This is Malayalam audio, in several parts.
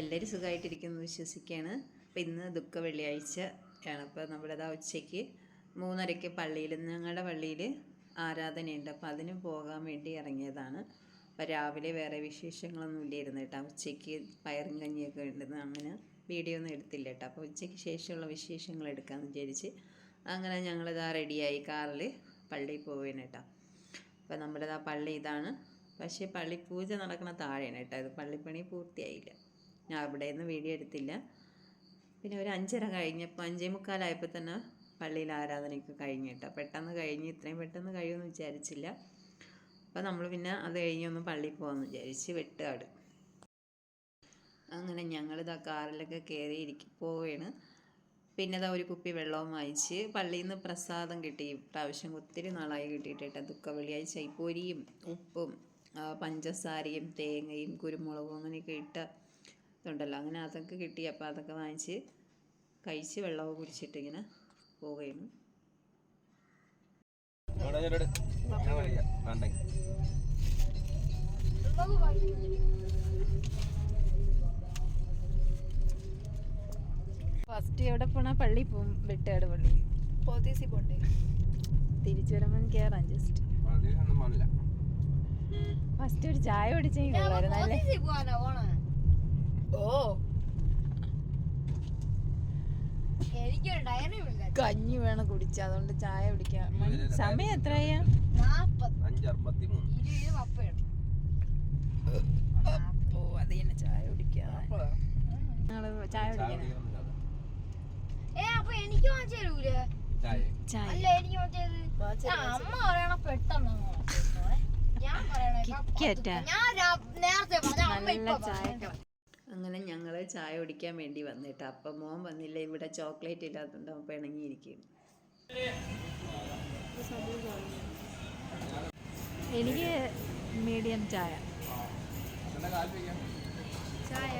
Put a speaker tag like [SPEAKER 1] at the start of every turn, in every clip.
[SPEAKER 1] എല്ലാവരും സുഖമായിട്ടിരിക്കുന്നു വിശ്വസിക്കുകയാണ്. അപ്പോൾ ഇന്ന് ദുഃഖ വെള്ളിയാഴ്ച ആണ് അപ്പോൾ നമ്മുടെ ആ ഉച്ചയ്ക്ക് മൂന്നരയ്ക്ക് പള്ളിയിൽ ഞങ്ങളുടെ പള്ളിയിൽ ആരാധനയുണ്ട്. അപ്പോൾ അതിന് പോകാൻ വേണ്ടി ഇറങ്ങിയതാണ്. അപ്പോൾ രാവിലെ വേറെ വിശേഷങ്ങളൊന്നും ഇല്ലായിരുന്നു കേട്ടോ. ഉച്ചയ്ക്ക് പയറും കഞ്ഞിയൊക്കെ ഉണ്ടെന്ന് അങ്ങനെ വീഡിയോ ഒന്നും എടുത്തില്ല കേട്ടോ. അപ്പോൾ ഉച്ചയ്ക്ക് ശേഷമുള്ള വിശേഷങ്ങൾ എടുക്കാമെന്ന് വിചാരിച്ച് അങ്ങനെ ഞങ്ങളിതാ റെഡിയായി കാറിൽ പള്ളിയിൽ പോവുകയാണ് കേട്ടോ. അപ്പോൾ നമ്മുടെ ആ പള്ളി ഇതാണ്. പക്ഷേ പള്ളി പൂജ നടക്കുന്ന താഴെയാണ് കേട്ടോ. ഇത് പള്ളിപ്പണി പൂർത്തിയായില്ല. ഞാൻ അവിടെ നിന്ന് വീഡിയോ എടുത്തില്ല. പിന്നെ ഒരു അഞ്ചര കഴിഞ്ഞപ്പോൾ അഞ്ചേ മുക്കാലായപ്പോൾ തന്നെ പള്ളിയിൽ ആരാധനയൊക്കെ കഴിഞ്ഞു കേട്ടോ. പെട്ടെന്ന് കഴിഞ്ഞ് ഇത്രയും പെട്ടെന്ന് കഴിയുമെന്ന് വിചാരിച്ചില്ല. അപ്പോൾ നമ്മൾ പിന്നെ അത് കഴിഞ്ഞൊന്ന് പള്ളിയിൽ പോകാമെന്ന് വിചാരിച്ച് വെട്ടുകാട് അങ്ങനെ ഞങ്ങളിതാ കാറിലൊക്കെ കയറി ഇരിക്കി പോവുകയാണ്. പിന്നെ ഇതാ ഒരു കുപ്പി വെള്ളവും വാങ്ങിച്ച് പള്ളിയിൽ നിന്ന് പ്രസാദം കിട്ടി. പ്രാവശ്യം ഒത്തിരി നാളായി കിട്ടിയിട്ടിട്ട് ദുഃഖ വെള്ളിയാഴ്ച പൊരിയും ഉപ്പും പഞ്ചസാരയും തേങ്ങയും കുരുമുളകും അങ്ങനെയൊക്കെ ഇട്ട ഇതുണ്ടല്ലോ അങ്ങനെ അതൊക്കെ കിട്ടി. അപ്പോൾ അതൊക്കെ വാങ്ങിച്ച് കഴിച്ച് വെള്ളമൊക്കെ കുടിച്ചിട്ട് ഇങ്ങനെ പോവുകയാണ്. ഫസ്റ്റ് എവിടെ പോണ? പള്ളി പോവും. വെട്ടുകാട് പള്ളി.
[SPEAKER 2] പോത്തീസി പോട്ടെ
[SPEAKER 1] തിരിച്ചു വരുമ്പോൾ കയറാം ജസ്റ്റ്. ഫസ്റ്റ് ഒരു ചായ കുടിച്ചെങ്കിൽ കൊള്ളായിരുന്നല്ലേ
[SPEAKER 2] പോത്തീസി പോവാനാ പോണേ ഓ. എനിക്കൊരു ഡയറി ഇല്ല.
[SPEAKER 1] കഞ്ഞി വേണം കുടിച്ച അതുകൊണ്ട് ചായ കുടിക്കാം. സമയം എത്രയാ? അപ്പോ അത് തന്നെ ചായ കുടിക്കാം. ചായ കുടിക്കണം?
[SPEAKER 2] അപ്പൊ എനിക്ക് വാങ്ങിച്ചു തരൂലേ?
[SPEAKER 3] ചായ.
[SPEAKER 1] ചായ.
[SPEAKER 2] അല്ല എനിക്ക് വാങ്ങിച്ചത് അമ്മ പറയണ പെട്ടെന്ന് അങ്ങ് ഞാൻ പറയണ
[SPEAKER 1] കിക്കറ്റാ.
[SPEAKER 2] ഞാൻ നേരത്തെ പറഞ്ഞ അമ്മ
[SPEAKER 1] നല്ല
[SPEAKER 2] ഇപ്പൊ
[SPEAKER 1] ചായ
[SPEAKER 2] പറഞ്ഞു.
[SPEAKER 1] അങ്ങനെ ഞങ്ങൾ ചായ കുടിക്കാൻ വേണ്ടി വന്നിട്ട്. അപ്പം മോൻ വന്നില്ല ഇവിടെ ചോക്ലേറ്റ് ഇല്ലാത്തതുകൊണ്ട് അപ്പം ഇണങ്ങിയിരിക്കും എനിക്ക് മീഡിയം ചായ?
[SPEAKER 2] ചായ.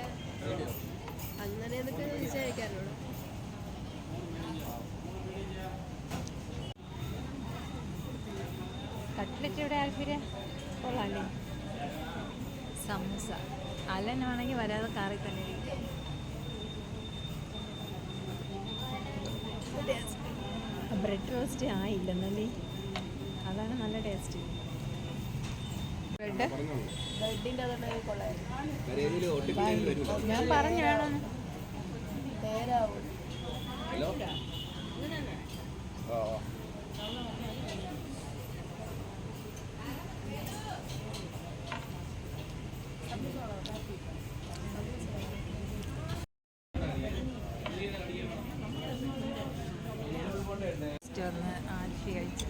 [SPEAKER 2] അങ്ങനെ എന്നൊക്കെ വിചാരിക്കാറുള്ളൂ
[SPEAKER 1] കട്ട്ലറ്റ് ഇവിടെ ആൽഫിര? കൊള്ളാല്ലേ സമൂസ. അലനാണെങ്കിൽ വരാതെ കാറി തന്നെ ബ്രെഡ് റോസ്റ്റ് ആയില്ലെന്നല്ലേ? അതാണ് നല്ല ടേസ്റ്റ്. ബ്രെഡ്?
[SPEAKER 2] ബ്രെഡിന്റെ
[SPEAKER 1] ഞാൻ പറഞ്ഞാണോ
[SPEAKER 2] നേരാവും
[SPEAKER 3] ഹലോ? ആ, ആ.
[SPEAKER 1] ടേസ്റ്റ് ഒന്ന് ആൽഫി കഴിച്ചു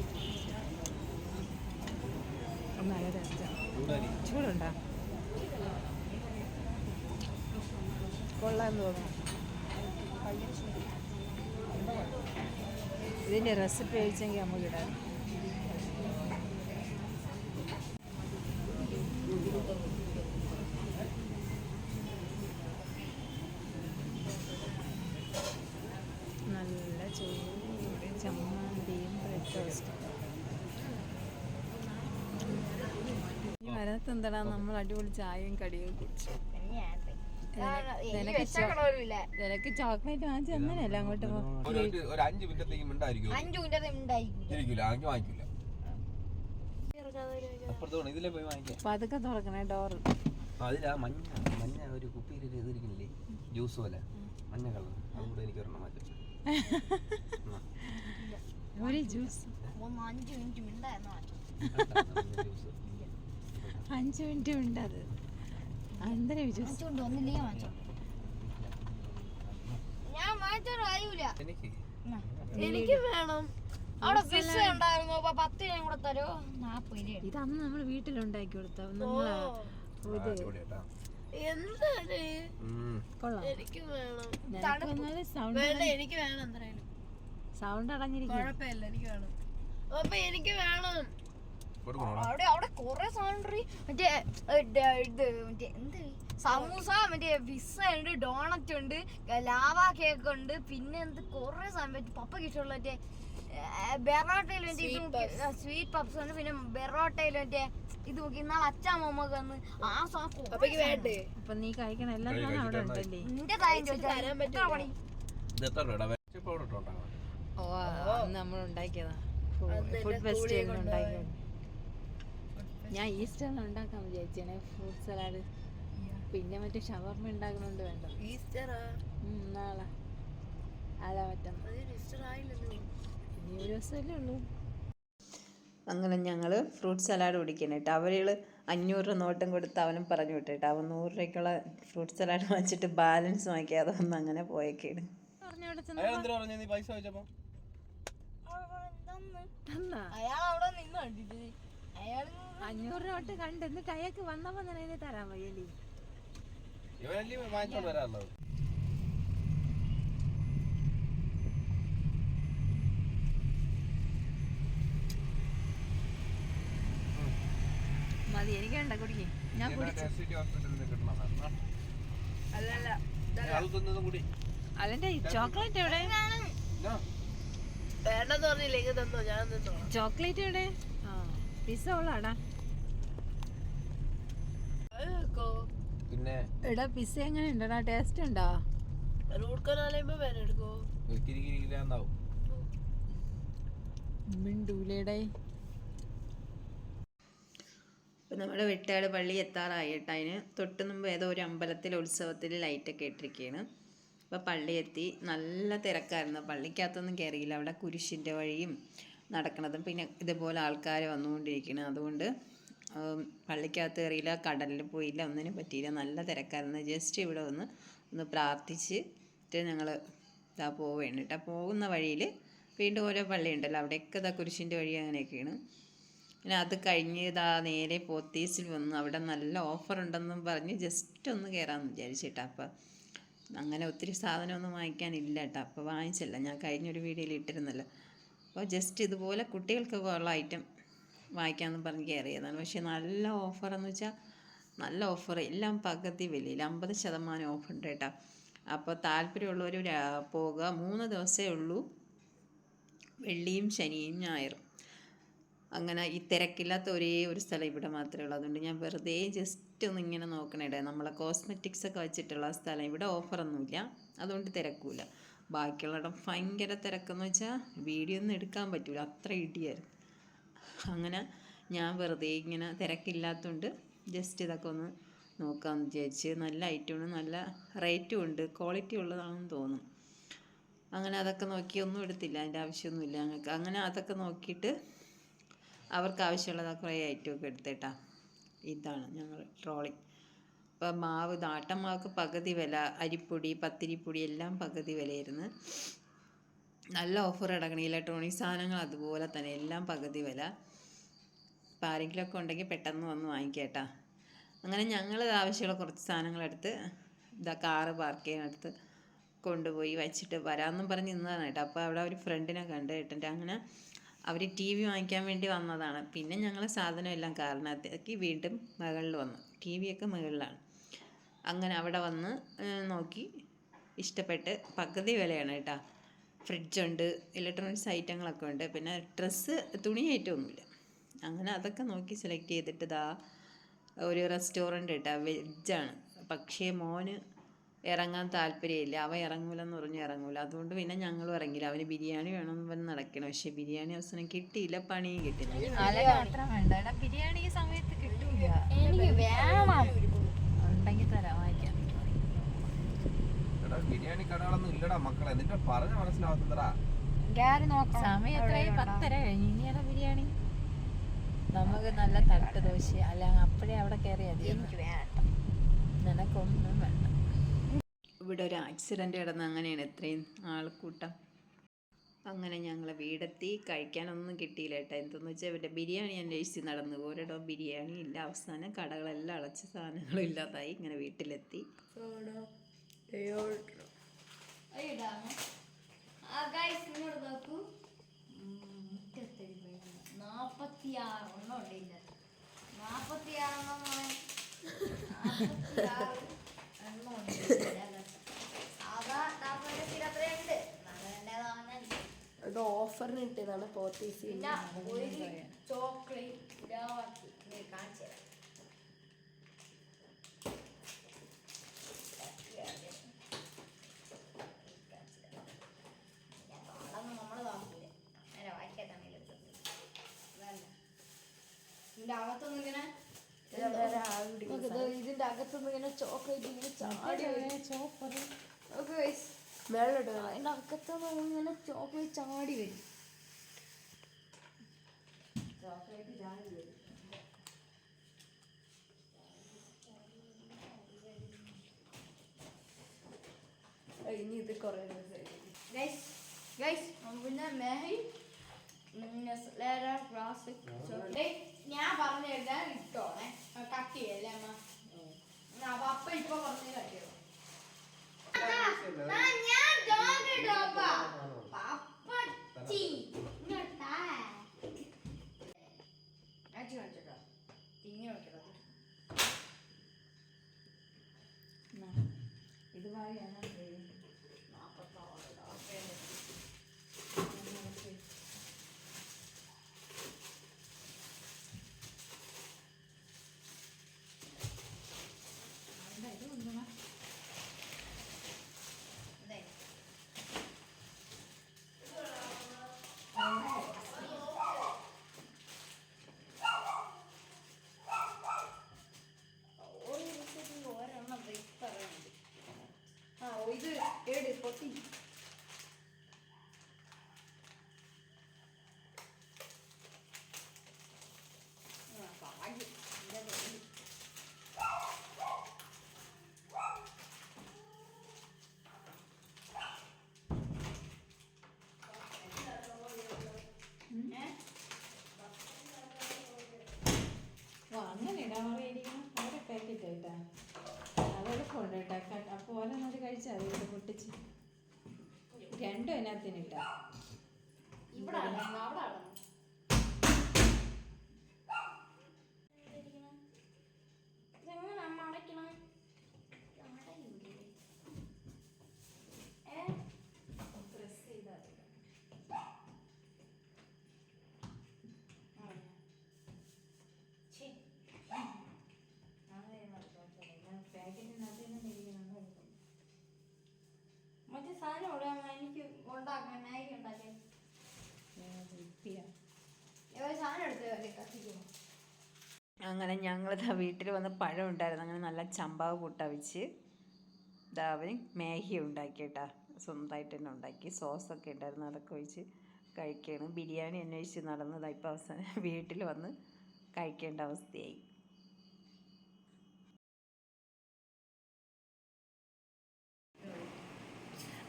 [SPEAKER 1] നല്ല ടേസ്റ്റാണ്
[SPEAKER 3] ചൂടാരി.
[SPEAKER 1] ചൂടുണ്ടോ കൊള്ളാന്ന് തോന്നുന്നു. ഇതിന്റെ റെസിപ്പി കഴിച്ചെങ്കിൽ നമുക്ക് ഇടാം. നല്ല ചൂട് ചമ്മന്തിയും ബ്രെഡ് ടോസ്റ്റും ഇനി വരാത്ത നമ്മൾ അടിപൊളി ചായയും കടിയും കുടിച്ചു. നിനക്ക് ചോക്ലേറ്റ് വാങ്ങിച്ചു തന്നല്ലേ അങ്ങോട്ട് പോ
[SPEAKER 3] ഒരു അഞ്ച് മിനിറ്റത്തേക്ക് മിണ്ടായിരിക്കും. വാങ്ങിക്കില്ല ഇതിലേ പോയി വാങ്ങിക്കാം.
[SPEAKER 1] പതുക്കെ തുറക്കണേ ഡോറ്
[SPEAKER 3] അതിലാ മഞ്ഞ മഞ്ഞ ഒരു കുപ്പിയിൽ ജ്യൂസ് പോലെ. മഞ്ഞ കളർ അതുകൂടെ എനിക്ക് ഒരെണ്ണം മാറ്റി
[SPEAKER 1] ഒരു ജ്യൂസ്.
[SPEAKER 2] അഞ്ച് മിനിറ്റ്
[SPEAKER 1] ഉണ്ട് അത്. എന്തിനാ
[SPEAKER 2] വാങ്ങിച്ചോ. ഞാൻ വാങ്ങിച്ചോണ്ട്
[SPEAKER 3] എനിക്ക്?
[SPEAKER 2] എനിക്ക് വേണം. അവിടെ ഉണ്ടായിരുന്നു അപ്പൊ പത്ത് ഞാൻ കൂടെ തരോ? നാപ്പത് രൂപ
[SPEAKER 1] ഇത് അന്ന് നമ്മൾ വീട്ടിലുണ്ടാക്കി കൊടുത്ത നമ്മളാ
[SPEAKER 2] എന്താണ് എനിക്ക് വേണം. എനിക്ക് വേണം എന്തായാലും.
[SPEAKER 1] സൗണ്ട് അടഞ്ഞിരിക്കും.
[SPEAKER 2] കുഴപ്പമില്ല എനിക്ക് വേണം. അപ്പൊ എനിക്ക് വേണം. അവിടെ അവിടെ കൊറേ സാധനം മറ്റേ ഇത് മറ്റേ എന്ത്? സമൂസ മറ്റേ പിസ്സ ഉണ്ട് ഡോണറ്റ് ഉണ്ട് ലാവ കേക്ക് ഉണ്ട് പിന്നെ എന്ത് കൊറേ സാധനം മറ്റേ പപ്പയ്ക്ക് ഇഷ്ടമുള്ള മറ്റേ ബെറോട്ടയിൽ മറ്റേ സ്വീറ്റ് പപ്സ് ഉണ്ട്. പിന്നെ ബെറോട്ടയിൽ മറ്റേ ഇത് നോക്കി ഇന്നാൾ അച്ഛാമ്മക്ക് വന്ന് ആ സാക്കോ
[SPEAKER 1] അപ്പൊ നീ കഴിക്കണ എല്ലാം അവിടെ ഉണ്ടല്ലേ?
[SPEAKER 2] നിന്റെ കാര്യം ചോദിച്ചാൽ എത്ര പണി
[SPEAKER 1] ഓ നമ്മൾ ഉണ്ടാക്കിയതാ. ഫുഡ് ഫെസ്റ്റിവലിന് ഉണ്ടാക്കിയത്. ഞാൻ ഈസ്റ്ററിന് ഉണ്ടാക്കാൻ വിചാരിച്ചേ ഫ്രൂട്ട് സലാഡ് പിന്നെ മറ്റേ ഷവർമ ഉണ്ടാക്കുന്നുണ്ട് വേണ്ട
[SPEAKER 4] ഈസ്റ്ററാ?
[SPEAKER 1] ഉം, നാളെ. അതാ
[SPEAKER 4] ഈസ്റ്റർ
[SPEAKER 1] ഇനി ഒരു ദിവസമല്ലേ ഉള്ളൂ. അങ്ങനെ ഞങ്ങൾ ഫ്രൂട്ട് സലാഡ് കുടിക്കണം കേട്ടോ അവരുകൾ അഞ്ഞൂറ് രൂപ നോട്ടം കൊടുത്ത് അവനും പറഞ്ഞു വിട്ടു കേട്ടോ അവൻ നൂറ് രൂപയ്ക്കുള്ള ഫ്രൂട്ട് സലാഡ് വാങ്ങിച്ചിട്ട് ബാലൻസ് വാങ്ങിക്കാതെ അതൊന്നും അങ്ങനെ പോയേക്കാണ്.
[SPEAKER 3] പൈസ
[SPEAKER 2] അയാൾ അവിടെ നിന്ന് കണ്ടിട്ട്
[SPEAKER 1] അഞ്ഞൂറ് നോട്ട് കണ്ട് എന്നിട്ട് അയാൾക്ക് വന്നപ്പോൾ തന്നെ അതിന് തരാൻ വയ്യല്ലേ?
[SPEAKER 3] ഇവനല്ലേ വാങ്ങിച്ചോണ്ട് വരാറുള്ളത്?
[SPEAKER 1] മതി എനിക്ക് വേണ്ട കുടിക്കേ. ഞാൻ അതിന്റെ ചോക്ലേറ്റ് എവിടെ? ചോക്ലേറ്റ് എവിടെ? ഉള്ളാടാ
[SPEAKER 3] പിന്നെ?
[SPEAKER 1] എടാ പിസ്സ എങ്ങനെ ഉണ്ടടാ ടേസ്റ്റ് ഉണ്ടോ?
[SPEAKER 4] റൂട്ട് കനാലുമ്പോ വേറെ എടുക്കോ
[SPEAKER 3] കിരികിരിക്കില്ലാന്നാവും
[SPEAKER 1] മിണ്ടൂലേടെ. ഇപ്പം നമ്മുടെ വെട്ടാട് പള്ളി എത്താറായി കേട്ടോ. അതിന് തൊട്ട് മുമ്പ് ഏതോ ഒരു അമ്പലത്തിലെ ഉത്സവത്തിൽ ലൈറ്റൊക്കെ ഇട്ടിരിക്കുകയാണ് അപ്പോൾ പള്ളി എത്തി. നല്ല തിരക്കായിരുന്നു. പള്ളിക്കകത്തൊന്നും കയറിയില്ല അവിടെ കുരിശിന്റെ വഴിയും നടക്കണതും. പിന്നെ ഇതുപോലെ ആൾക്കാർ വന്നുകൊണ്ടിരിക്കണം. അതുകൊണ്ട് പള്ളിക്കകത്ത് കയറിയില്ല കടലിൽ പോയില്ല ഒന്നിനും പറ്റിയില്ല. നല്ല തിരക്കായിരുന്നു. ജസ്റ്റ് ഇവിടെ ഒന്ന് ഒന്ന് പ്രാർത്ഥിച്ചിട്ട് ഞങ്ങൾ ഇതാ പോവുകയാണ് കേട്ടോ പോകുന്ന വഴിയിൽ വീണ്ടും ഓരോ പള്ളിയുണ്ടല്ലോ. അവിടെയൊക്കെ ഇതാ കുരിശിന്റെ വഴി അങ്ങനെയൊക്കെയാണ്. പിന്നെ അത് കഴിഞ്ഞ് ഇതാ നേരെ പോത്തീസിൽ വന്നു അവിടെ നല്ല ഓഫർ ഉണ്ടെന്നും പറഞ്ഞ് ജസ്റ്റ് ഒന്ന് കയറാമെന്ന് വിചാരിച്ചിട്ടാ. അപ്പം അങ്ങനെ ഒത്തിരി സാധനമൊന്നും വാങ്ങിക്കാനില്ല കേട്ടോ അപ്പോൾ വാങ്ങിച്ചില്ല. ഞാൻ കഴിഞ്ഞൊരു വീഡിയോയിൽ ഇട്ടിരുന്നല്ലോ. അപ്പോൾ ജസ്റ്റ് ഇതുപോലെ കുട്ടികൾക്കൊക്കെ ഉള്ള ഐറ്റം വാങ്ങിക്കാമെന്ന് പറഞ്ഞ് കയറിയതാണ്. പക്ഷേ നല്ല ഓഫർ എന്ന് വെച്ചാൽ നല്ല ഓഫർ എല്ലാം പകുതി വിലയിൽ അമ്പത് ശതമാനം ഓഫർ ഉണ്ട് കേട്ടോ. അപ്പോൾ താല്പര്യമുള്ളവർ പോകുക. മൂന്ന് ദിവസമേ ഉള്ളൂ. വെള്ളിയും ശനിയും ഞായറും. അങ്ങനെ ഈ തിരക്കില്ലാത്ത ഒരേ ഒരു സ്ഥലം ഇവിടെ മാത്രമേ ഉള്ളൂ. അതുകൊണ്ട് ഞാൻ വെറുതെ ജസ്റ്റ് ഒന്ന് ഇങ്ങനെ നോക്കണേടെ നമ്മളെ കോസ്മെറ്റിക്സ് ഒക്കെ വെച്ചിട്ടുള്ള സ്ഥലം. ഇവിടെ ഓഫറൊന്നുമില്ല അതുകൊണ്ട് തിരക്കൂല. ബാക്കിയുള്ളിടം ഭയങ്കര തിരക്കെന്ന് വെച്ചാൽ വീഡിയോ ഒന്നും എടുക്കാൻ പറ്റില്ല അത്ര ഇടിയായിരുന്നു. അങ്ങനെ ഞാൻ വെറുതെ ഇങ്ങനെ തിരക്കില്ലാത്തതുകൊണ്ട് ജസ്റ്റ് ഇതൊക്കെ ഒന്ന് നോക്കാമെന്ന് വിചാരിച്ച് നല്ല ഐറ്റമാണ് നല്ല റേറ്റും ഉണ്ട്. ക്വാളിറ്റി ഉള്ളതാണെന്ന് തോന്നും. അങ്ങനെ അതൊക്കെ നോക്കി ഒന്നും എടുത്തില്ല. അതിന്റെ ആവശ്യമൊന്നുമില്ല ഞങ്ങൾക്ക്. അങ്ങനെ അതൊക്കെ നോക്കിയിട്ട് അവർക്ക് ആവശ്യമുള്ളത് കുറേ ഐറ്റമൊക്കെ എടുത്തേട്ടാ. ഇതാണ് ഞങ്ങൾ ട്രോളിങ് ഇപ്പം മാവ് നാട്ടൻ മാവൊക്കെ പകുതി വില അരിപ്പൊടി പത്തിരിപ്പൊടി എല്ലാം പകുതി വിലയായിരുന്നു. നല്ല ഓഫർ അടങ്ങണ ഇലക്ട്രോണിക് സാധനങ്ങൾ അതുപോലെ തന്നെ എല്ലാം പകുതി വില. ഇപ്പം ആരെങ്കിലുമൊക്കെ ഉണ്ടെങ്കിൽ പെട്ടെന്ന് വന്ന് വാങ്ങിക്കേട്ടാ അങ്ങനെ ഞങ്ങൾ ആവശ്യമുള്ള കുറച്ച് സാധനങ്ങളെടുത്ത് ഇതാ കാറ് പാർക്ക് ചെയ്യാനടുത്ത് കൊണ്ടുപോയി വച്ചിട്ട് വരാമെന്നും പറഞ്ഞ് നിന്നതാണ് കേട്ടോ. അപ്പോൾ അവിടെ ഒരു ഫ്രണ്ടിനെ കണ്ട് ഏട്ടന്റെ അങ്ങനെ അവർ ടി വി വാങ്ങിക്കാൻ വേണ്ടി വന്നതാണ്. പിന്നെ ഞങ്ങൾ സാധനം എല്ലാം കാറിനകത്തേക്ക് വീണ്ടും മുകളിൽ വന്നു. ടി വിയൊക്കെ മുകളിലാണ്. അങ്ങനെ അവിടെ വന്ന് നോക്കി. ഇഷ്ടപ്പെട്ട്. പകുതി വിലയാണ് കേട്ടോ. ഫ്രിഡ്ജുണ്ട് ഇലക്ട്രോണിക്സ് ഐറ്റങ്ങളൊക്കെ ഉണ്ട്. പിന്നെ ഡ്രസ്സ് തുണി ഐറ്റമൊന്നുമില്ല അങ്ങനെ അതൊക്കെ നോക്കി സെലക്ട് ചെയ്തിട്ട് ഇതാ ഒരു റെസ്റ്റോറന്റ് കേട്ടോ. വെജാണ് പക്ഷേ മോന് ഇറങ്ങാൻ താല്പര്യമില്ല. അവൻ ഇറങ്ങൂലെന്ന് പറഞ്ഞു ഇറങ്ങൂല. അതുകൊണ്ട് പിന്നെ ഞങ്ങളും ഇറങ്ങില്ല. അവന് ബിരിയാണി വേണം പറഞ്ഞ് നടക്കണം. പക്ഷെ ബിരിയാണി അവസാനം കിട്ടിയില്ല പണിയും കിട്ടില്ല ബിരിയാണി ഈ സമയത്ത് കിട്ടില്ല
[SPEAKER 2] എനിക്ക് വേണം
[SPEAKER 1] ഉണ്ടെങ്കിൽ തരാം വാങ്ങിക്കാം
[SPEAKER 3] എടാ ബിരിയാണി കടകളൊന്നും ഇല്ലടാ മക്കളെ. നിന്റെ പറഞ്ഞ
[SPEAKER 2] നോക്കാം.
[SPEAKER 1] സമയം എത്രയായി? പത്തര കഴിഞ്ഞു. ഇനിയാണ് ബിരിയാണി? നമുക്ക് നല്ല തട്ട് ദോശ. അല്ല അപ്പോഴേ അവിടെ കയറിയാൽ നിനക്കൊന്നും വേണ്ട. ഇവിടെ ഒരു ആക്സിഡന്റ് കിടന്ന് അങ്ങനെയാണ് ഇത്രയും ആൾക്കൂട്ടം. അങ്ങനെ ഞങ്ങൾ വീടെത്തി. കഴിക്കാനൊന്നും കിട്ടിയില്ല കേട്ടോ. എന്തെന്ന് വെച്ചാൽ ഇവിടെ ബിരിയാണി അന്വേഷിച്ച് നടന്നു. ഒരിടവും ബിരിയാണി ഇല്ല. അവസാനം കടകളെല്ലാം അടച്ച് സാധനങ്ങളും ഇല്ലാതായി. ഇങ്ങനെ വീട്ടിലെത്തി.
[SPEAKER 2] ഇതിന്റെ അകത്തൊന്നും ഇങ്ങനെ ചോക്ലേറ്റ് ഇങ്ങനെ ചാടി ചോപ്പർ ഓക്കെ അതിന്റെ അകത്തുനിന്ന് ഇങ്ങനെ ചോക്ലേറ്റ് ചാടി വരും. ഇനി ഇത് കുറേ ഗൈസ് ഗൈസ് പിന്നെ മേഹി ക്ലാസ് ഞാൻ പറഞ്ഞു എഴുതാൻ ഇട്ടോണേ കട്ട് ചെയ്യല്ലേ അമ്മ അപ്പൊ അപ്പ ഇപ്പൊ പറഞ്ഞു കട്ട് ചെയ്തു ഞാൻ ഡോഗ് ഇടും പപ്പച്ചി ഇങ്ങോട്ടാ അച്ഛൻ കാണിച്ചോ തിങ്ങി നോക്കിയോ
[SPEAKER 1] ഇത് വായാണ്
[SPEAKER 2] ഒരു ദിവസത്തിൽ ഒരെണ്ണം ബ്രേക്ക് പറയുന്നുണ്ട് ആ ഓ, ഇത് ഏട് പൊട്ടി ആ, ഭാഗ്യം. എന്റെ പേടി. ഏ?
[SPEAKER 1] ഓ അങ്ങനെ ഇടാൻ പറയിരിക്കണം അവരെ പാക്കറ്റ് ആയിട്ടാ അതെളുപ്പമുണ്ട് കേട്ടോ അപ്പോൾ ഓരോന്നത് കഴിച്ചാൽ മതി ഇത് പൊട്ടിച്ച് രണ്ടും അതിനകത്തിന് ഇട്ടാ
[SPEAKER 2] ഇവിടെ
[SPEAKER 1] അങ്ങനെ ഞങ്ങളിതാ വീട്ടിൽ വന്ന് പഴം ഉണ്ടായിരുന്നു. അങ്ങനെ നല്ല ചമ്പാവ് കൂട്ട വെച്ച് ഇതാ അവന് മേഹി ഉണ്ടാക്കി കേട്ടാ. സ്വന്തമായിട്ട് തന്നെ ഉണ്ടാക്കി. സോസൊക്കെ ഉണ്ടായിരുന്നു. അതൊക്കെ ഒഴിച്ച് കഴിക്കണം. ബിരിയാണി അന്വേഷിച്ച് നടന്നതാണ് ഇപ്പം അവസാനം വീട്ടിൽ വന്ന് കഴിക്കേണ്ട അവസ്ഥയായി.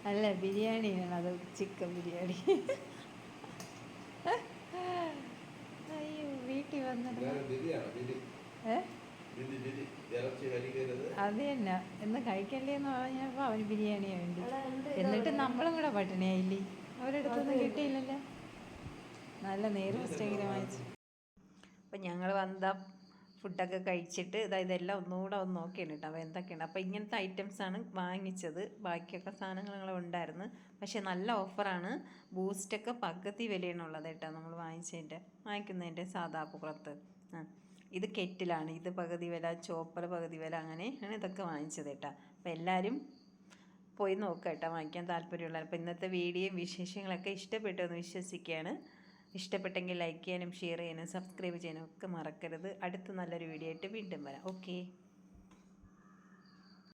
[SPEAKER 1] അല്ല ബിരിയാണിയാണ്. അത് ചിക്കൻ ബിരിയാണി അയ്യോ വീട്ടിൽ വന്നിട്ട് ഏ അത് തന്നെ. ഇന്ന് കഴിക്കല്ലേ എന്ന് പറഞ്ഞപ്പോൾ അവന് ബിരിയാണി വേണ്ടി. എന്നിട്ട് നമ്മളും കൂടെ പട്ടിണിയായില്ലേ? അവരെടുത്തൊന്നും കിട്ടിയില്ലല്ലോ. നല്ല നേരം വാങ്ങിച്ചു. അപ്പം ഞങ്ങൾ വന്ന ഫുഡൊക്കെ കഴിച്ചിട്ട് ഇതാ ഇതെല്ലാം ഒന്നുകൂടെ ഒന്ന് നോക്കിയാണ് കേട്ടോ. അപ്പോൾ എന്തൊക്കെയാണ് അപ്പോൾ ഇങ്ങനത്തെ ഐറ്റംസാണ് വാങ്ങിച്ചത്. ബാക്കിയൊക്കെ സാധനങ്ങൾ ഉണ്ടായിരുന്നു. പക്ഷേ നല്ല ഓഫറാണ്. ബൂസ്റ്റൊക്കെ പകുതി വിലയാണുള്ളത് കേട്ടോ നമ്മൾ വാങ്ങിച്ചതിന്റെ വാങ്ങിക്കുന്നതിന്റെ സാധാ പുറത്ത്. ആ ഇത് കെറ്റിലാണ്. ഇത് പകുതി വില ചോപ്പർ പകുതി വില അങ്ങനെയാണ് ഇതൊക്കെ വാങ്ങിച്ചത് കേട്ടോ. അപ്പോൾ എല്ലാവരും പോയി നോക്കാം കേട്ടോ. വാങ്ങിക്കാൻ താല്പര്യമുള്ള അപ്പോൾ ഇന്നത്തെ വീഡിയോയും വിശേഷങ്ങളൊക്കെ ഇഷ്ടപ്പെട്ടു എന്ന് വിശ്വസിക്കുകയാണ്. ഇഷ്ടപ്പെട്ടെങ്കിൽ ലൈക്ക് ചെയ്യാനും ഷെയർ ചെയ്യാനും സബ്സ്ക്രൈബ് ചെയ്യാനും ഒക്കെ മറക്കരുത്. അടുത്ത നല്ലൊരു വീഡിയോ ആയിട്ട് വീണ്ടും വരാം. ഓക്കെ